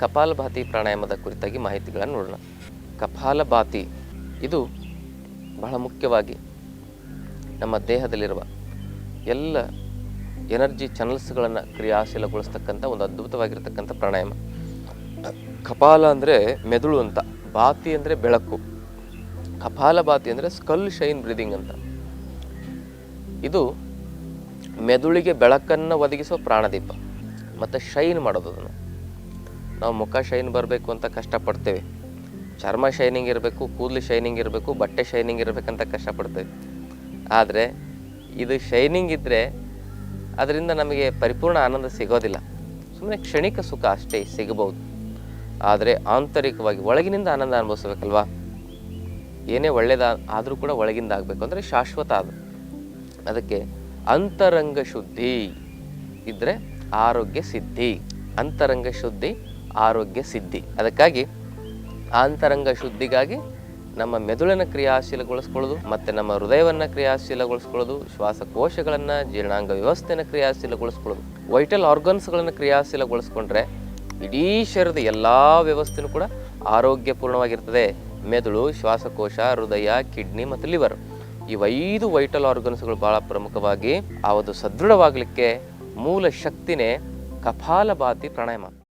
ಕಪಾಲಭಾತಿ ಪ್ರಾಣಾಯಾಮದ ಕುರಿತಾಗಿ ಮಾಹಿತಿಗಳನ್ನು ನೋಡೋಣ. ಕಪಾಲಭಾತಿ ಇದು ಬಹಳ ಮುಖ್ಯವಾಗಿ ನಮ್ಮ ದೇಹದಲ್ಲಿರುವ ಎಲ್ಲ ಎನರ್ಜಿ ಚಾನಲ್ಸ್ಗಳನ್ನು ಕ್ರಿಯಾಶೀಲಗೊಳಿಸ್ತಕ್ಕಂಥ ಒಂದು ಅದ್ಭುತವಾಗಿರ್ತಕ್ಕಂಥ ಪ್ರಾಣಾಯಾಮ. ಕಪಾಲ ಅಂದರೆ ಮೆದುಳು ಅಂತ ಬಾತಿ ಅಂದರೆ ಬೆಳಕು ಕಪಾಲ ಬಾತಿ ಅಂದರೆ ಸ್ಕಲ್ ಶೈನ್ ಬ್ರೀದಿಂಗ್ ಅಂತ. ಇದು ಮೆದುಳಿಗೆ ಬೆಳಕನ್ನು ಒದಗಿಸೋ ಪ್ರಾಣದೀಪ, ಮತ್ತು ಶೈನ್ ಮಾಡೋದು ಅದನ್ನು. ನಾವು ಮುಖ ಶೈನ್ ಬರಬೇಕು ಅಂತ ಕಷ್ಟಪಡ್ತೇವೆ. ಚರ್ಮ ಶೈನಿಂಗ್ ಇರಬೇಕು, ಕೂದಲು ಶೈನಿಂಗ್ ಇರಬೇಕು, ಬಟ್ಟೆ ಶೈನಿಂಗ್ ಇರಬೇಕಂತ ಕಷ್ಟಪಡ್ತೇವೆ. ಆದರೆ ಇದು ಶೈನಿಂಗ್ ಇದ್ದರೆ ಅದರಿಂದ ನಮಗೆ ಪರಿಪೂರ್ಣ ಆನಂದ ಸಿಗೋದಿಲ್ಲ. ಸುಮ್ಮನೆ ಕ್ಷಣಿಕ ಸುಖ ಅಷ್ಟೇ ಸಿಗಬಹುದು ಆದರೆ ಆಂತರಿಕವಾಗಿ ಒಳಗಿನಿಂದ ಆನಂದ ಅನುಭವಿಸ್ಬೇಕಲ್ವಾ? ಏನೇ ಒಳ್ಳೆಯದ ಆದರೂ ಕೂಡ ಒಳಗಿಂದ ಆಗಬೇಕು ಅಂದರೆ ಶಾಶ್ವತ ಅದು. ಅದಕ್ಕೆ ಅಂತರಂಗ ಶುದ್ಧಿ ಇದ್ದರೆ ಆರೋಗ್ಯ ಸಿದ್ಧಿ. ಅಂತರಂಗ ಶುದ್ಧಿ ಆರೋಗ್ಯ ಸಿದ್ಧಿ. ಅದಕ್ಕಾಗಿ ಆಂತರಂಗ ಶುದ್ಧಿಗಾಗಿ ನಮ್ಮ ಮೆದುಳನ್ನು ಕ್ರಿಯಾಶೀಲಗೊಳಿಸ್ಕೊಳ್ಳೋದು, ಮತ್ತು ನಮ್ಮ ಹೃದಯವನ್ನು ಕ್ರಿಯಾಶೀಲಗೊಳಿಸ್ಕೊಳ್ಳೋದು, ಶ್ವಾಸಕೋಶಗಳನ್ನು ಜೀರ್ಣಾಂಗ ವ್ಯವಸ್ಥೆಯನ್ನು ಕ್ರಿಯಾಶೀಲಗೊಳಿಸ್ಕೊಳ್ಳೋದು. ವೈಟಲ್ ಆರ್ಗನ್ಸ್ಗಳನ್ನು ಕ್ರಿಯಾಶೀಲಗೊಳಿಸ್ಕೊಂಡ್ರೆ ಇಡೀ ಶರೀರದ ಎಲ್ಲ ವ್ಯವಸ್ಥೆನೂ ಕೂಡ ಆರೋಗ್ಯಪೂರ್ಣವಾಗಿರ್ತದೆ. ಮೆದುಳು, ಶ್ವಾಸಕೋಶ, ಹೃದಯ, ಕಿಡ್ನಿ ಮತ್ತು ಲಿವರ್. ಇವೈದು ವೈಟಲ್ ಆರ್ಗನ್ಸ್ಗಳು ಭಾಳ ಪ್ರಮುಖವಾಗಿ ಆ ಸದೃಢವಾಗಲಿಕ್ಕೆ ಮೂಲ ಶಕ್ತಿನೇ ಕಪಾಲಭಾತಿ ಪ್ರಾಣಾಯಾಮ.